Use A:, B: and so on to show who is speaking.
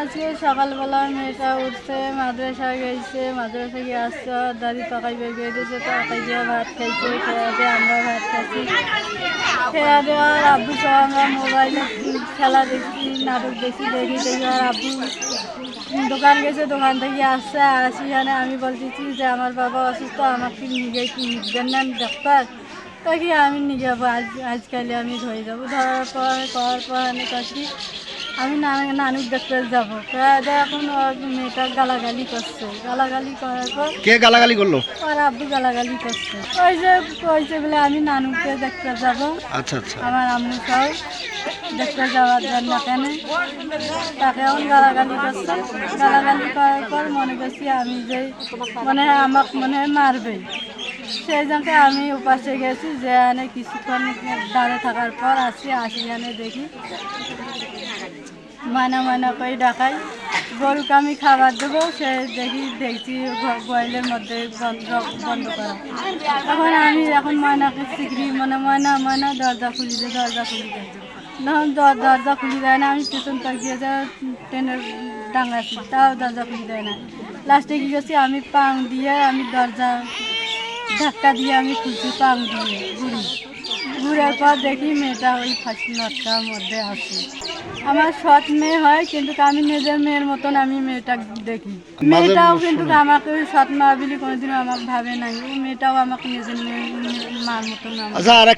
A: আজকে সকালবেলা মেয়েটা উঠছে মাদ্রাসায় গেছে, মাদ্রাসা গিয়ে আসছে, দাদি তকাই বের করে দিয়েছে তকাই দিয়ে ভাত খাইছে, খেয়া দিয়ে আমরা ভাত খাইছি খেয়া দেওয়ার আব্বু সহ আমরা মোবাইলে খেলা দেখছি, নাটক দেখছি, দেখি দেখি। আর আব্বু দোকান গেছে, দোকান থেকে আসছে আসি এখানে। আমি বলতেছি যে আমার বাবা অসুস্থ, আমাকে নিয়ে কি নিবেন না, ডাক্তার? তাকে আমি নিয়ে যাব আজ আজকালে আমি ধরে যাব। ধরার পর, করার পর আমি কাছি আমি নানা নানুর ডাক্তার যাব। প্রায় এখন মেয়েটা গালাগালি করছে। গালাগালি করার পর
B: কে গালাগালি করল?
A: আর আব্বু গালাগালি করছে। ওই যে কইছে বলে আমি নানুকে ডাক্তার যাব।
B: আচ্ছা আচ্ছা।
A: আমার আম্মু সহ ডাক্তার যাওয়ার জন্য কেন? তাকে এখন গালাগালি করছে। গালাগালি করার পর মনে করছি আমি যে মানে আমাকে মনে হয় মারবে। সেই জন্য আমি উপাসে গেছি, যে এনে কিছুক্ষণ দাঁড়িয়ে থাকার পর আসি আসি এনে দেখি। ময়না ময়না করে ডাকাই। গরুকে আমি খাবার দেবো, সে দেখি দেখছি গোয়ালের মধ্যে বন্ধ করা। এখন আমি এখন ময়নাকে শিখরি মানে ময়না ময়না দরজা খুলি দে, দরজা খুলি দেয় তখন দরজা খুলি দেয় না, আমি পেছন তাক দিয়ে যা ট্রেনের ডাঙাচ্ছি তাও দরজা খুলি দেয় না। লাস্টে কী করছি, আমি পাং দিয়ে আমি দরজা ধাক্কা দিয়ে আমি খুঁজছি পাল দিয়ে ঘুরি। ঘুরার পর দেখি মেয়েটা ওই ফাঁসি নটটার মধ্যে আছে। আমার সৎ মেয়ে হয় কিন্তু আমি নিজের মেয়ের মতন আমি মেয়েটা দেখি। মেয়েটাও কিন্তু আমাকে ওই সৎ মা বলে কোনোদিনও আমাকে ভাবে নাই। ও মেয়েটাও আমাকে নিজের মেয়ে মেয়ে- মার মতন